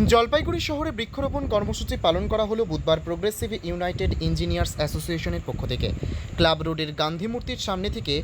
জলপাইগুড়ি শহরে বৃক্ষরোপণ কর্মসূচি পালন করা হলো বুধবার প্রোগ্রেসিভ ইউনাইটেড ইঞ্জিনিয়ার্স অ্যাসোসিয়েশনের পক্ষ থেকে। ক্লাব রোডের গান্ধী মূর্তির সামনে থেকে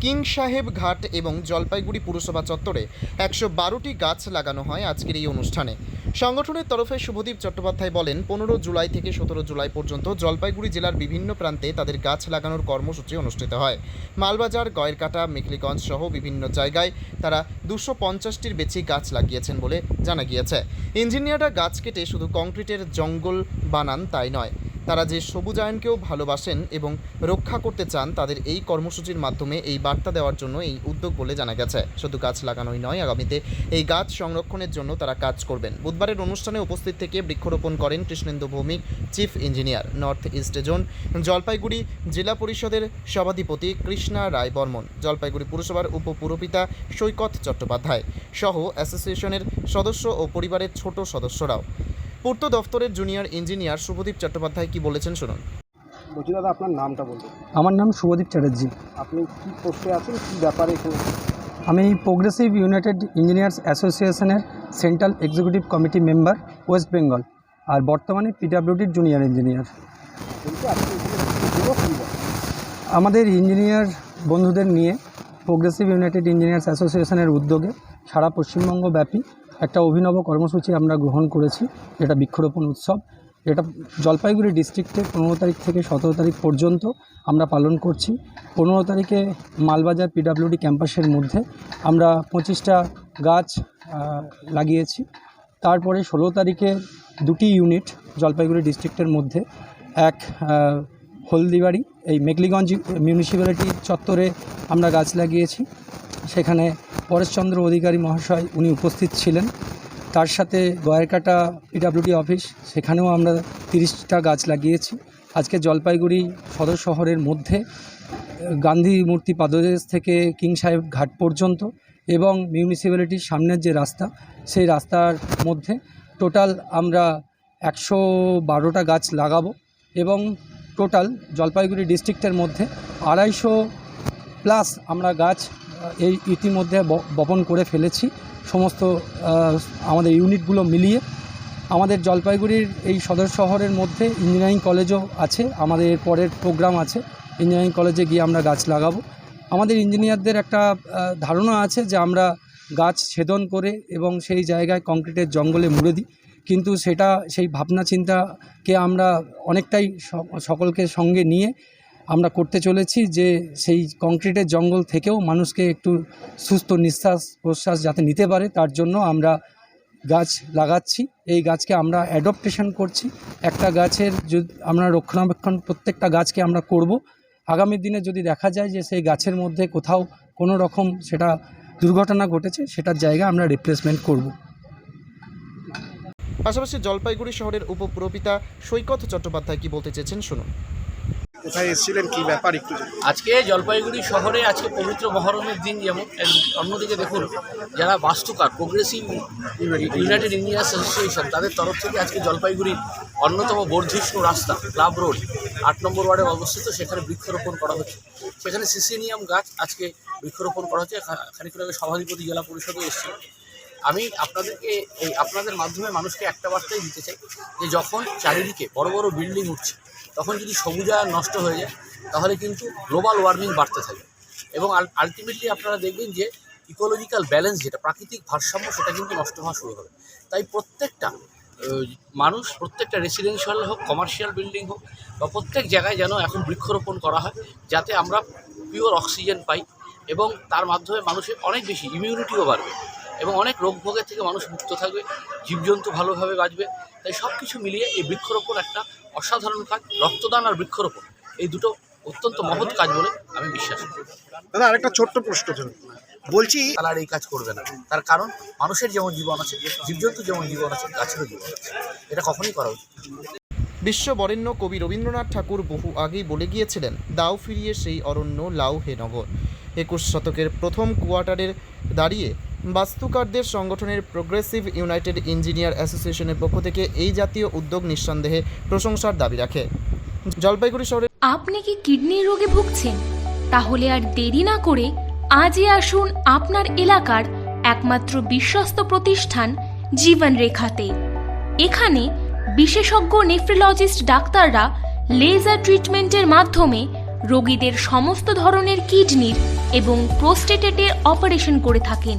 কিং সাহেব ঘাট এবং জলপাইগুড়ি পুরসভা চত্বরে একশো বারোটি গাছ লাগানো হয় আজকের এই অনুষ্ঠানে। সংগঠনের তরফে শুভদীপ চট্টোপাধ্যায় বলেন, পনেরো জুলাই থেকে সতেরো জুলাই পর্যন্ত জলপাইগুড়ি জেলার বিভিন্ন প্রান্তে তাদের গাছ লাগানোর কর্মসূচি অনুষ্ঠিত হয়। মালবাজার, গয়েরকাটা, মেখলিগঞ্জ সহ বিভিন্ন জায়গায় তারা দুশো পঞ্চাশটির বেশি গাছ লাগিয়েছেন বলে জানা গিয়েছে। ইঞ্জিনিয়াররা গাছ কেটে শুধু কংক্রিটের জঙ্গল বানান তাই নয় তারা যে সবুজায়নকেও ভালোবাসেন এবং রক্ষা করতে চান, তাদের এই কর্মসূচির মাধ্যমে এই বার্তা দেওয়ার জন্য এই উদ্যোগ বলে জানা গেছে। শুধু গাছ লাগানোই নয়, আগামীতে এই গাছ সংরক্ষণের জন্য তারা কাজ করবেন। বুধবারের অনুষ্ঠানে উপস্থিত থেকে বৃক্ষরোপণ করেন Krishnendu Bhowmik, chief engineer, north east zone, Jalpaiguri জেলা পরিষদের সভাধিপতি কৃষ্ণা রায় বর্মন জলপাইগুড়ি পুরসভার উপপুরপিতা সৈকত চট্টোপাধ্যায় সহ অ্যাসোসিয়েশনের সদস্য ও পরিবারের ছোট সদস্যরাও। পূর্ত দফতরের জুনিয়র ইঞ্জিনিয়ার শুভদীপ চট্টোপাধ্যায় কি বলেছেন শুনুন। বলছি দাদা আপনার নামটা বলুন। আমার নাম শুভদীপ চ্যাটার্জি। আপনি কি পোস্টে আছেন? কি ব্যাপারে এখানে? আমি প্রোগ্রেসিভ ইউনাইটেড ইঞ্জিনিয়ার্স অ্যাসোসিয়েশনের central executive committee member West Bengal আর বর্তমানে পিডাব্লিউডির জুনিয়র ইঞ্জিনিয়ার? আমাদের ইঞ্জিনিয়ার বন্ধুদের নিয়ে প্রোগ্রেসিভ ইউনাইটেড ইঞ্জিনিয়ার্স অ্যাসোসিয়েশনের উদ্যোগে সারা পশ্চিমবঙ্গ ব্যাপী একটা অভিনব কর্মসূচি আমরা গ্রহণ করেছি, যেটা বৃক্ষরোপণ উৎসব। এটা জলপাইগুড়ি ডিস্ট্রিক্টে পনেরো তারিখ থেকে সতেরো তারিখ পর্যন্ত আমরা পালন করছি। পনেরো তারিখে মালবাজার পিডাব্লিউডি ক্যাম্পাসের মধ্যে আমরা পঁচিশটা গাছ লাগিয়েছি। তারপরে ষোলো তারিখে দুটি ইউনিট জলপাইগুড়ি ডিস্ট্রিক্টের মধ্যে। এক হলদিবাড়ি, এই মেঘলিগঞ্জ মিউনিসিপ্যালিটি চত্বরে আমরা গাছ লাগিয়েছি। সেখানে পরেশচন্দ্র অধিকারী মহাশয় উনি উপস্থিত ছিলেন। তার সাথে গয়েরকাটা পিডাব্লিউডি অফিস, সেখানেও আমরা তিরিশটা গাছ লাগিয়েছি। আজকে জলপাইগুড়ি সদর শহরের মধ্যে, গান্ধী মূর্তি পাদদেশ থেকে কিং সাহেব ঘাট পর্যন্ত এবং মিউনিসিপ্যালিটির সামনের যে রাস্তা, সেই রাস্তার মধ্যে টোটাল আমরা একশো বারোটা গাছ লাগাবো এবং টোটাল জলপাইগুড়ি ডিস্ট্রিক্টের মধ্যে আড়াইশো প্লাস আমরা গাছ এই ইতিমধ্যে বপন করে ফেলেছি। সমস্ত আমাদের ইউনিটগুলো মিলিয়ে। আমাদের জলপাইগুড়ির এই সদর শহরের মধ্যে ইঞ্জিনিয়ারিং কলেজও আছে। আমাদের পরের প্রোগ্রাম আছে। ইঞ্জিনিয়ারিং কলেজে গিয়ে আমরা গাছ লাগাবো। আমাদের ইঞ্জিনিয়ারদের একটা ধারণা আছে যে আমরা গাছ ছেদন করে এবং সেই জায়গায় কংক্রিটের জঙ্গলে মুড়ে দিই। কিন্তু সেটা, সেই ভাবনা চিন্তাকে আমরা অনেকটাই সকলকে সঙ্গে নিয়ে আমরা করতে চলেছি যে সেই কংক্রিটের জঙ্গল থেকেও মানুষকে একটু সুস্থ নিঃশ্বাস প্রশ্বাস যাতে নিতে পারে, তার জন্য আমরা গাছ লাগাচ্ছি। এই গাছকে আমরা অ্যাডপ্টেশন করছি। একটা গাছের যদি আমরা রক্ষণাবেক্ষণ প্রত্যেকটা গাছকে আমরা করব। আগামী দিনে যদি দেখা যায় যে সেই গাছের মধ্যে কোথাও কোনো রকম সেটা দুর্ঘটনা ঘটেছে, সেটার জায়গা আমরা রিপ্লেসমেন্ট করব। পাশাপাশি জলপাইগুড়ি শহরের উপপুরপিতা সৈকত চট্টোপাধ্যায় কি বলতে চেয়েছেন, শুনুন। কোথায় এসেছিলেন, কি ব্যাপার একটু আজকে জলপাইগুড়ি শহরে আজকে পবিত্র মহরমের দিন যেমন অন্যদিকে দেখুন, যারা বাস্তুকার প্রোগ্রেসিভ ইউনাইটেড ইঞ্জিনিয়ার্স অ্যাসোসিয়েশন তাদের তরফ থেকে আজকে জলপাইগুড়ির অন্যতম বর্ধিষ্ণু রাস্তা, ক্লাব রোড, আট নম্বর ওয়ার্ডে অবস্থিত, সেখানে বৃক্ষরোপণ করা হচ্ছে। সেখানে সিসিনিয়াম গাছ আজকে বৃক্ষরোপণ করা হচ্ছে, খা- খানিকক্ষণ আগে সভাধিপতি জেলা পরিষদও এসেছিল আমি আপনাদেরকে এই আপনাদের মাধ্যমে মানুষকে একটা বার্তাই দিতে চাই যে যখন চারিদিকে বড় বড় বিল্ডিং উঠছে, তখন যদি সবুজায়ন নষ্ট হয়ে যায়, তাহলে কিন্তু গ্লোবাল ওয়ার্মিং বাড়তে থাকে এবং আলটিমেটলি আপনারা দেখবেন যে ইকোলজিক্যাল ব্যালেন্স যেটা, প্রাকৃতিক ভারসাম্য, সেটা কিন্তু নষ্ট হওয়া শুরু হবে তাই প্রত্যেকটা মানুষ, প্রত্যেকটা রেসিডেন্সিয়াল হোক কমার্শিয়াল বিল্ডিং হোক, বা প্রত্যেক জায়গায় যেন এখন বৃক্ষরোপণ করা হয়, যাতে আমরা পিওর অক্সিজেন পাই এবং তার মাধ্যমে মানুষের অনেক বেশি ইমিউনিটিও বাড়বে। এবং অনেক রোগ ভোগের থেকে মানুষ মুক্ত থাকবে জীবজন্তু ভালোভাবে বাঁচবে। তাই সব কিছু মিলিয়ে এই বৃক্ষরোপণ একটা অসাধারণ কাজ রক্তদান আর বৃক্ষরোপণ এই দুটো অত্যন্ত মহৎ কাজ বলে আমি বিশ্বাস করি। দাদা আরেকটা ছোট্ট প্রশ্ন ধরুন। বলছি তারা আর এই কাজ করবে না। তার কারণ মানুষের যেমন জীবন আছে জীবজন্তু যেমন জীবন আছে গাছেরও জীবন আছে। এটা কখনই করা উচিত বিশ্ব বরেণ্য কবি রবীন্দ্রনাথ ঠাকুর বহু আগেই বলে গিয়েছিলেন দাও ফিরিয়ে সেই অরণ্য লাউ হে নগর। একুশ শতকের প্রথম কোয়ার্টারের দাঁড়িয়ে বাস্তুকারদের সংগঠনের প্রোগ্রেসিভ ইউনাইটেড ইঞ্জিনিয়ার অ্যাসোসিয়েশনের পক্ষ থেকে এই জাতীয় উদ্যোগ নিঃসন্দেহে প্রশংসার দাবি রাখে। জলপাইগুড়ি শহরে আপনি কি কিডনি রোগে ভুগছেন? তাহলে আর দেরি না করে আজই আসুন আপনার এলাকার একমাত্র বিশ্বস্ত প্রতিষ্ঠান জীবন রেখাতে এখানে বিশেষজ্ঞ নেফ্রোলজিস্ট ডাক্তাররা লেজার ট্রিটমেন্টের মাধ্যমে রোগীদের সমস্ত ধরনের কিডনির এবং প্রোস্টেটেটের অপারেশন করে থাকেন।